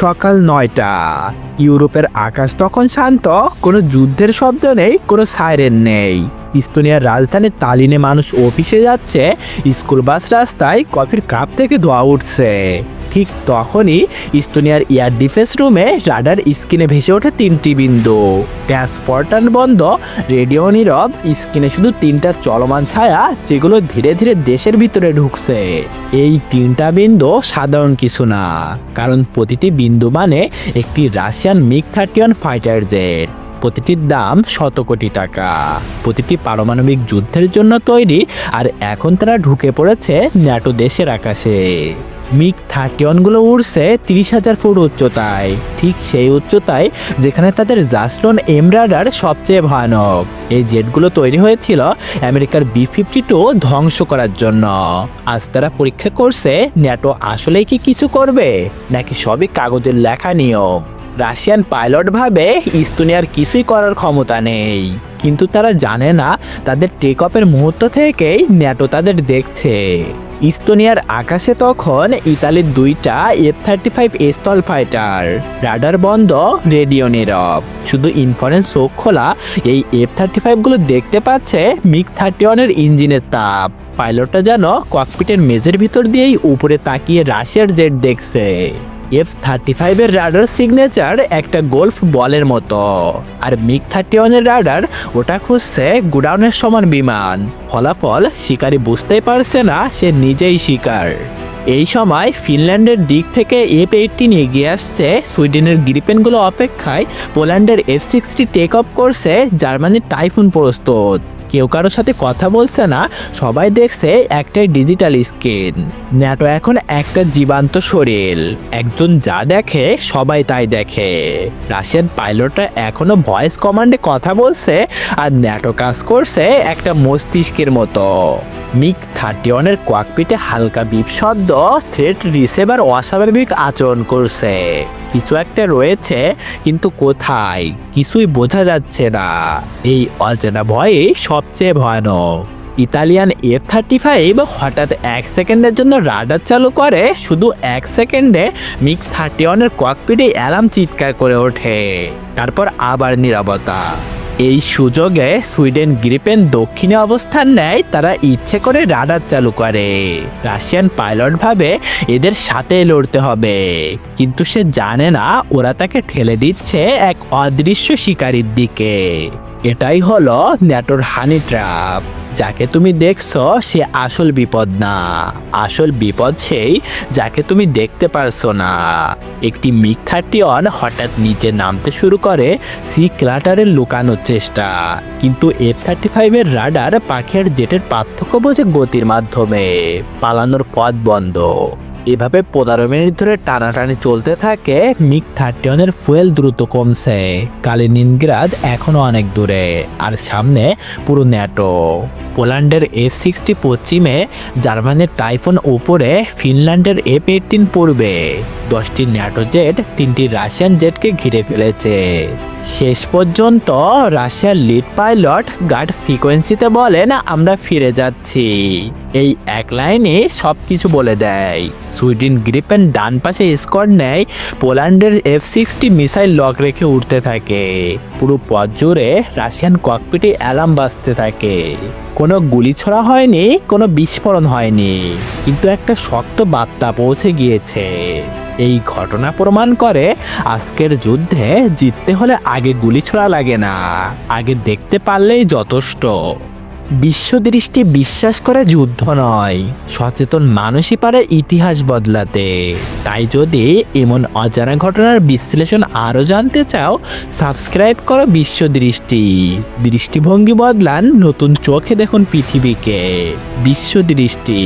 সকাল নয়টা। ইউরোপের আকাশ তখন শান্ত, কোনো যুদ্ধের শব্দ নেই, কোনো সাইরেন নেই। ইস্তোনিয়ার রাজধানী তালিনে মানুষ অফিসে যাচ্ছে, স্কুল বাস রাস্তায় কফির কাপ থেকে ধোয়া উঠছে। ঠিক তখনই ইস্তোনিয়ার এয়ার ডিফেন্স রুমে রাডার স্ক্রিনে ভেসে ওঠে তিনটি বিন্দু। ট্রান্সপোর্টার বন্ধ, রেডিও নীরব, স্ক্রিনে শুধু তিনটা চলমান ছায়া যেগুলো ধীরে ধীরে দেশের ভিতরে ঢুকছে। এই তিনটা বিন্দু সাধারণ কিছু না, কারণ প্রতিটি বিন্দু মানে একটি Russian MiG thirty one fighter jet. প্রতিটির দাম শত কোটি টাকা। প্রতিটি পারমাণবিক যুদ্ধের জন্য তৈরি, আর এখন তারা ঢুকে পড়েছে ন্যাটো দেশের আকাশে। মিগ থার্টি ওয়ানগুলো উড়ছে তিরিশ হাজার ফুট উচ্চতায়। ঠিক সেই উচ্চতায় যেখানে তাদের জাস্টন এম রাডার সবচেয়ে ভয়ানক। এই জেটগুলো তৈরি হয়েছিল আমেরিকার বি ফিফটি টু ধ্বংস করার জন্য। আজ তারা পরীক্ষা করছে, ন্যাটো আসলেই কি কিছু করবে, নাকি সবই কাগজের লেখা নিয়ম? রাশিয়ান পাইলট ভাবে, ইস্তোনিয়ার কিছুই করার ক্ষমতা নেই। কিন্তু তারা জানে না, তাদের টেক অফের মুহূর্ত থেকেই ন্যাটো তাদের দেখছে। ইস্তোনিয়ার আকাশে তখন ইতালির দুইটা এফ থার্টি ফাইভ স্থল ফাইটার রাডার বন্ধ রেডিও নীরব। শুধু ইনফারেন্স চোখ খোলা, এই এফ থার্টি ফাইভগুলো দেখতে পাচ্ছে মিগ থার্টি ওয়ানের ইঞ্জিনের তাপ। পাইলটটা যেন ককপিটের মেজের ভিতর দিয়েই উপরে তাকিয়ে রাশিয়ার জেট দেখছে। এফ থার্টি ফাইভের রাডার সিগনেচার একটা গোল্ফ বলের মতো। আর মিগ থার্টি ওয়ানের রাডার ওটা খুঁজছে গুডাউনের সমান বিমান। ফলাফল শিকারি বুঝতেই পারছে না, সে নিজেই শিকার। এই সময় ফিনল্যান্ডের দিক থেকে এফ এইটিন এগিয়ে আসছে সুইডেনের গ্রিপেনগুলো অপেক্ষায় পোল্যান্ডের এফ সিক্সটি টেক অফ করছে জার্মানির টাইফুন প্রস্তুত। কেউ কারোর সাথে কথা বলছে না, সবাই দেখছে একটাই ডিজিটাল স্ক্রিন ন্যাটো এখন একটা জীবান্ত শরীর। একজন যা দেখে, সবাই তাই দেখে। রাশিয়ান পাইলটরা এখনও ভয়েস কমান্ডে কথা বলছে আর ন্যাটো কাজ করছে একটা মস্তিষ্কের মতো। মিগ থার্টি ওয়ানের কোয়াকপিটে হালকা বিপ শব্দ থ্রেট রিসেভার অস্বাভাবিক আচরণ করছে। কিছু একটা রয়েছে, কিন্তু কোথায়? কিছুই বোঝা যাচ্ছে না। এই অচেনা ভয়ে সবচেয়ে ভয়ানক। ইতালিয়ান এফ থার্টি ফাইভ হঠাৎ এক সেকেন্ডের জন্য রাডার চালু করে, শুধু এক সেকেন্ডে মিগ থার্টি ওয়ানের ককপিটে অ্যালার্ম চিৎকার করে ওঠে। তারপর আবার নিরাপত্তা এই সুযোগে সুইডেন গ্রিপেন দক্ষিণে অবস্থান নেয় তারা ইচ্ছে করে রাডার চালু করে। রাশিয়ান পাইলট ভাবে এদের সাথে লড়তে হবে। কিন্তু সে জানে না ওরা তাকে ঠেলে দিচ্ছে এক অদৃশ্য শিকারীর দিকে। এটাই হলো ন্যাটোর হানি ট্র্যাপ। যাকে তুমি দেখছ, সে আসল বিপদ না। আসল বিপদ সেই যাকে তুমি দেখতে পারছ না। একটি মিগ থার্টি হঠাৎ নিচে নামতে শুরু করে, সি ক্লাটারের লুকানোর চেষ্টা। কিন্তু এফ থার্টি ফাইভের রাডার পাখির জেটের পার্থক্য বোঝে গতির মাধ্যমে। পালানোর পথ বন্ধ। এভাবে পনেরো মিনিট ধরে টানাটানি চলতে থাকে। মিক থার্টি ওয়ানের ফুয়েল দ্রুত কমছে। কালিনিনগ্রাদ এখনও অনেক দূরে। আর সামনে পুরো ন্যাটো। পোল্যান্ডের এফ সিক্সটি পশ্চিমে জার্মানির টাইফোন ওপরে ফিনল্যান্ডের এফ এইটিন পূর্বে দশটি ন্যাটো জেট তিনটি রাশিয়ান জেটকে ঘিরে ফেলেছে। শেষ পর্যন্ত রাশিয়ার লিড পাইলট গার্ড ফ্রিকোয়েন্সিতে বলেন, আমরা ফিরে যাচ্ছি। এই এক লাইনে সব কিছু বলে দেয়। সুইডেন গ্রিপেন ডান পাশে স্কোয়াড নেয়, পোল্যান্ডের এফ সিক্সটি মিসাইল লক রেখে উঠতে থাকে। পুরো পথ জুড়ে রাশিয়ান ককপিটে অ্যালার্ম বাজতে থাকে। কোনো গুলি ছোড়া হয়নি, কোনো বিস্ফোরণ হয়নি, কিন্তু একটা শক্ত বার্তা পৌঁছে গিয়েছে। এই ঘটনা প্রমাণ করে আজকের যুদ্ধে জিততে হলে আগে গুলি ছোড়া লাগে না। আগে দেখতে পারলেই যথেষ্ট। বিশ্বদৃষ্টি বিশ্বাস করে যুদ্ধ নয়, সচেতন মানুষই পারে ইতিহাস বদলাতে। তাই যদি এমন অজানা ঘটনার বিশ্লেষণ আরও জানতে চাও, সাবস্ক্রাইব করো বিশ্বদৃষ্টি। দৃষ্টিভঙ্গি বদলান নতুন চোখে দেখুন পৃথিবীকে। বিশ্বদৃষ্টি।